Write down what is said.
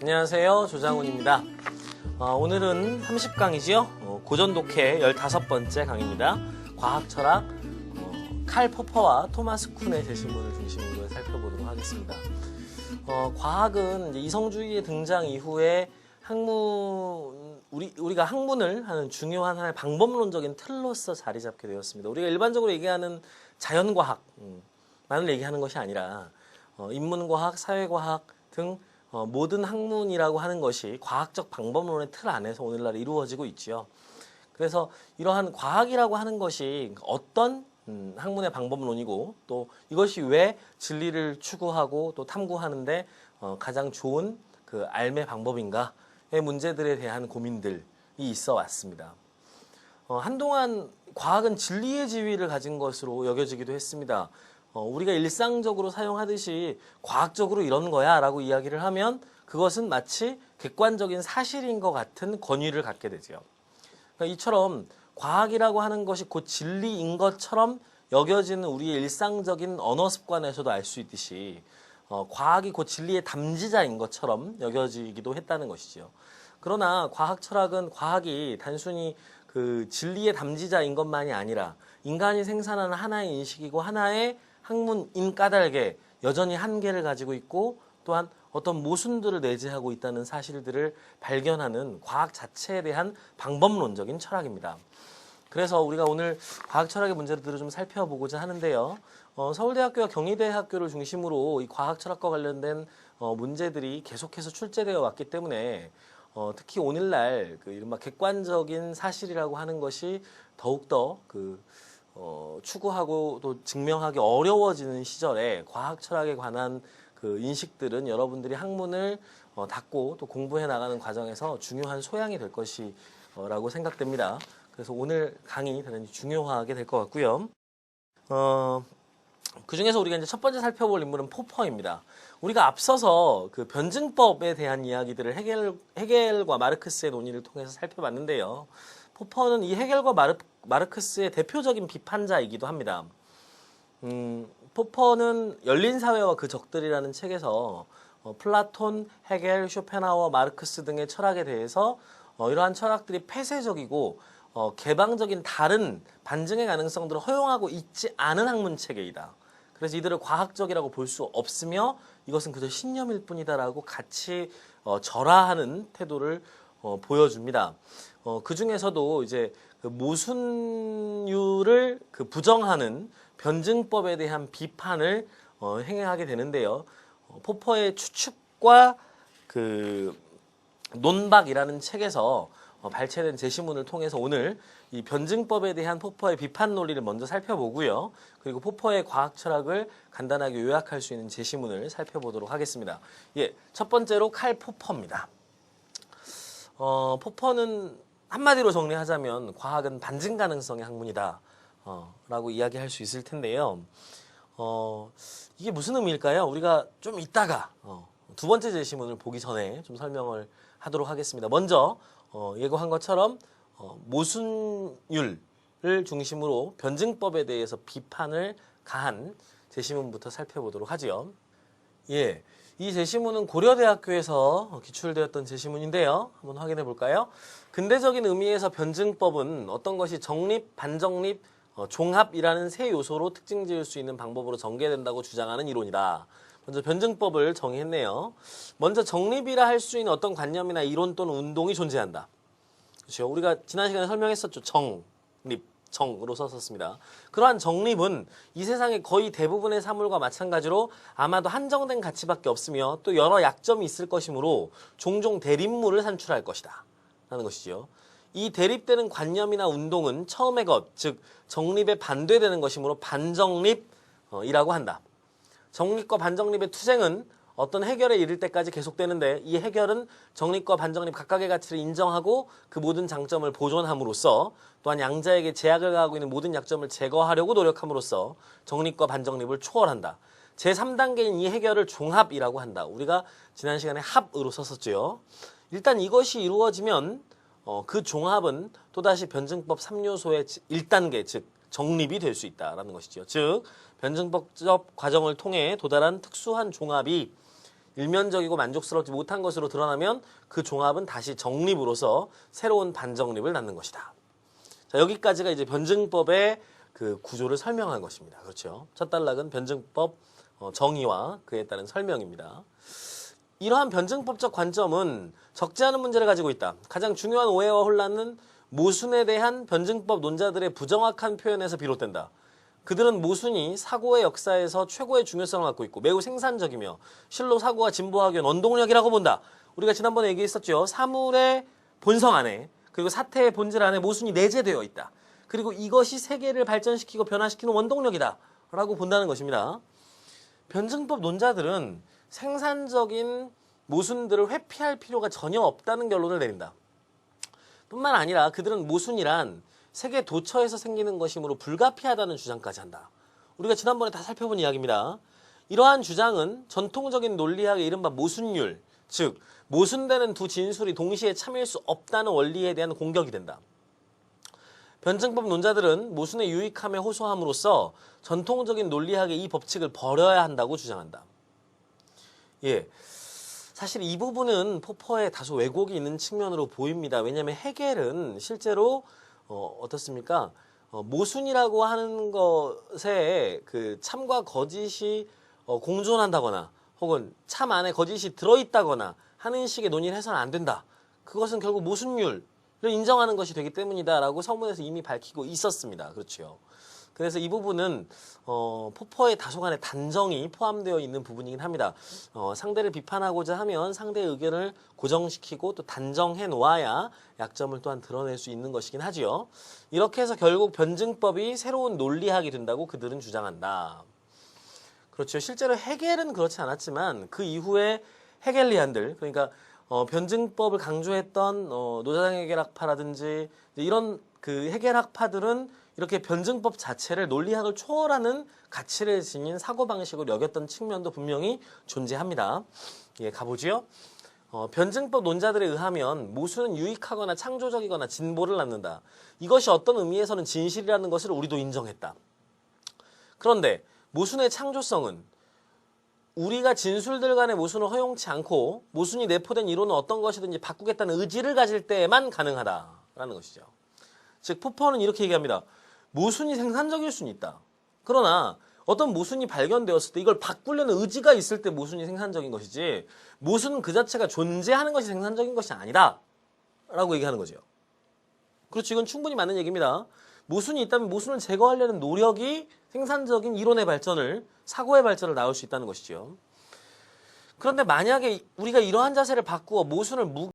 안녕하세요. 조장훈입니다. 어, 오늘은 30강이지요. 어, 고전 독해 15번째 강입니다. 과학 철학 어, 칼 포퍼와 토마스 쿤의 제시문을 중심으로 살펴보도록 하겠습니다. 어, 과학은 이성주의의 등장 이후에 학문 우리 우리가 학문을 하는 중요한 하나의 방법론적인 틀로서 자리 잡게 되었습니다. 우리가 일반적으로 얘기하는 자연과학 음, 만을 얘기하는 것이 아니라 어, 인문과학, 사회과학 등 어, 모든 학문이라고 하는 것이 과학적 방법론의 틀 안에서 오늘날 이루어지고 있지요. 그래서 이러한 과학이라고 하는 것이 어떤 음, 학문의 방법론이고 또 이것이 왜 진리를 추구하고 또 탐구하는데 어, 가장 좋은 그 알매 방법인가의 문제들에 대한 고민들이 있어 왔습니다. 어, 한동안 과학은 진리의 지위를 가진 것으로 여겨지기도 했습니다. 어, 우리가 일상적으로 사용하듯이 과학적으로 이런 거야 라고 이야기를 하면 그것은 마치 객관적인 사실인 것 같은 권위를 갖게 되죠. 그러니까 이처럼 과학이라고 하는 것이 곧 진리인 것처럼 여겨지는 우리의 일상적인 언어 습관에서도 알 수 있듯이 어, 과학이 곧 진리의 담지자인 것처럼 여겨지기도 했다는 것이죠. 그러나 과학 철학은 과학이 단순히 그 진리의 담지자인 것만이 아니라 인간이 생산하는 하나의 인식이고 하나의 학문인 까닭에 여전히 한계를 가지고 있고 또한 어떤 모순들을 내재하고 있다는 사실들을 발견하는 과학 자체에 대한 방법론적인 철학입니다. 그래서 우리가 오늘 과학 철학의 문제들을 좀 살펴보고자 하는데요. 어, 서울대학교와 경희대학교를 중심으로 이 과학 철학과 관련된 어, 문제들이 계속해서 출제되어 왔기 때문에 어, 특히 오늘날 그 이른바 객관적인 사실이라고 하는 것이 더욱더 그 어, 추구하고 또 증명하기 어려워지는 시절에 과학 철학에 관한 그 인식들은 여러분들이 학문을 어, 닫고 또 공부해 나가는 과정에서 중요한 소양이 될 것이라고 생각됩니다. 그래서 오늘 강의 대단히 중요하게 될 것 같고요. 어, 그 중에서 우리가 이제 첫 번째 살펴볼 인물은 포퍼입니다. 우리가 앞서서 그 변증법에 대한 이야기들을 해겔, 해겔과 마르크스의 논의를 통해서 살펴봤는데요. 포퍼는 이 해겔과 마르, 마르크스의 대표적인 비판자이기도 합니다. 음, 포퍼는 열린 사회와 그 적들이라는 책에서 어, 플라톤, 해겔, 쇼펜하워, 마르크스 등의 철학에 대해서 어, 이러한 철학들이 폐쇄적이고 어, 개방적인 다른 반증의 가능성들을 허용하고 있지 않은 학문 체계이다. 그래서 이들을 과학적이라고 볼 수 없으며 이것은 그저 신념일 뿐이다라고 같이 어, 절하하는 태도를 어, 보여줍니다. 어, 그 중에서도 이제 그 모순율을 그 부정하는 변증법에 대한 비판을 어, 행하게 되는데요. 어, 포퍼의 추측과 그 논박이라는 책에서 어, 발췌된 제시문을 통해서 오늘 이 변증법에 대한 포퍼의 비판 논리를 먼저 살펴보고요. 그리고 포퍼의 과학 철학을 간단하게 요약할 수 있는 제시문을 살펴보도록 하겠습니다. 예, 첫 번째로 칼 포퍼입니다. 어, 포퍼는 한마디로 정리하자면 과학은 반증 가능성의 학문이다. 어, 라고 이야기할 수 있을 텐데요. 어, 이게 무슨 의미일까요? 우리가 좀 이따가 어, 두 번째 제시문을 보기 전에 좀 설명을 하도록 하겠습니다. 먼저 어, 예고한 것처럼 어, 모순율을 중심으로 변증법에 대해서 비판을 가한 제시문부터 살펴보도록 하지요. 예, 이 제시문은 고려대학교에서 기출되었던 제시문인데요. 한번 확인해 볼까요? 근대적인 의미에서 변증법은 어떤 것이 정립, 반정립, 어, 종합이라는 세 요소로 특징 지을 수 있는 방법으로 전개된다고 주장하는 이론이다. 먼저 변증법을 정의했네요. 먼저 정립이라 할 수 있는 어떤 관념이나 이론 또는 운동이 존재한다. 그렇죠. 우리가 지난 시간에 설명했었죠. 정립, 정으로 썼었습니다. 그러한 정립은 이 세상의 거의 대부분의 사물과 마찬가지로 아마도 한정된 가치밖에 없으며 또 여러 약점이 있을 것이므로 종종 대립물을 산출할 것이다. 라는 것이죠. 이 대립되는 관념이나 운동은 처음의 것, 즉 정립에 반대되는 것이므로 반정립이라고 한다. 정립과 반정립의 투쟁은 어떤 해결에 이를 때까지 계속되는데 이 해결은 정립과 반정립 각각의 가치를 인정하고 그 모든 장점을 보존함으로써 또한 양자에게 제약을 가하고 있는 모든 약점을 제거하려고 노력함으로써 정립과 반정립을 초월한다. 제3단계인 이 해결을 종합이라고 한다. 우리가 지난 시간에 합으로 썼었죠. 일단 이것이 이루어지면 어, 그 종합은 또다시 변증법 3요소의 1단계, 즉 정립이 될 수 있다라는 것이죠. 즉 변증법적 과정을 통해 도달한 특수한 종합이 일면적이고 만족스럽지 못한 것으로 드러나면 그 종합은 다시 정립으로서 새로운 반정립을 낳는 것이다. 자, 여기까지가 이제 변증법의 그 구조를 설명한 것입니다. 그렇죠. 첫 단락은 변증법 어, 정의와 그에 따른 설명입니다. 이러한 변증법적 관점은 적지 않은 문제를 가지고 있다. 가장 중요한 오해와 혼란은 모순에 대한 변증법 논자들의 부정확한 표현에서 비롯된다. 그들은 모순이 사고의 역사에서 최고의 중요성을 갖고 있고 매우 생산적이며 실로 사고가 진보하기 위한 원동력이라고 본다. 우리가 지난번에 얘기했었죠. 사물의 본성 안에 그리고 사태의 본질 안에 모순이 내재되어 있다. 그리고 이것이 세계를 발전시키고 변화시키는 원동력이다. 라고 본다는 것입니다. 변증법 논자들은 생산적인 모순들을 회피할 필요가 전혀 없다는 결론을 내린다. 뿐만 아니라 그들은 모순이란 세계 도처에서 생기는 것이므로 불가피하다는 주장까지 한다. 우리가 지난번에 다 살펴본 이야기입니다. 이러한 주장은 전통적인 논리학의 이른바 모순율, 즉 모순되는 두 진술이 동시에 참일 수 없다는 원리에 대한 공격이 된다. 변증법 논자들은 모순의 유익함에 호소함으로써 전통적인 논리학의 이 법칙을 버려야 한다고 주장한다. 예. 사실 이 부분은 포퍼에 다소 왜곡이 있는 측면으로 보입니다. 왜냐하면 해겔은 실제로 어, 어떻습니까? 어, 모순이라고 하는 것에 그 참과 거짓이 어, 공존한다거나 혹은 참 안에 거짓이 들어있다거나 하는 식의 논의를 해서는 안 된다. 그것은 결국 모순율을 인정하는 것이 되기 때문이다라고 서문에서 이미 밝히고 있었습니다. 그렇죠. 그래서 이 부분은 어, 포퍼의 다소간의 단정이 포함되어 있는 부분이긴 합니다. 어, 상대를 비판하고자 하면 상대의 의견을 고정시키고 또 단정해 놓아야 약점을 또한 드러낼 수 있는 것이긴 하지요. 이렇게 해서 결국 변증법이 새로운 논리학이 된다고 그들은 주장한다. 그렇죠. 실제로 해겔은 그렇지 않았지만 그 이후에 해겔리안들 그러니까 어, 변증법을 강조했던 어, 노자당 해결학파라든지 이런 그 해결학파들은 이렇게 변증법 자체를 논리학을 초월하는 가치를 지닌 사고방식으로 여겼던 측면도 분명히 존재합니다. 예, 가보지요. 어, 변증법 논자들에 의하면 모순은 유익하거나 창조적이거나 진보를 낳는다. 이것이 어떤 의미에서는 진실이라는 것을 우리도 인정했다. 그런데 모순의 창조성은 우리가 진술들 간의 모순을 허용치 않고 모순이 내포된 이론은 어떤 것이든지 바꾸겠다는 의지를 가질 때에만 가능하다라는 것이죠. 즉 포퍼는 이렇게 얘기합니다. 모순이 생산적일 수는 있다. 그러나 어떤 모순이 발견되었을 때 이걸 바꾸려는 의지가 있을 때 모순이 생산적인 것이지 모순은 그 자체가 존재하는 것이 생산적인 것이 아니다. 라고 얘기하는 거죠. 그렇죠. 이건 충분히 맞는 얘기입니다. 모순이 있다면 모순을 제거하려는 노력이 생산적인 이론의 발전을 사고의 발전을 낳을 수 있다는 것이죠. 그런데 만약에 우리가 이러한 자세를 바꾸어 모순을 무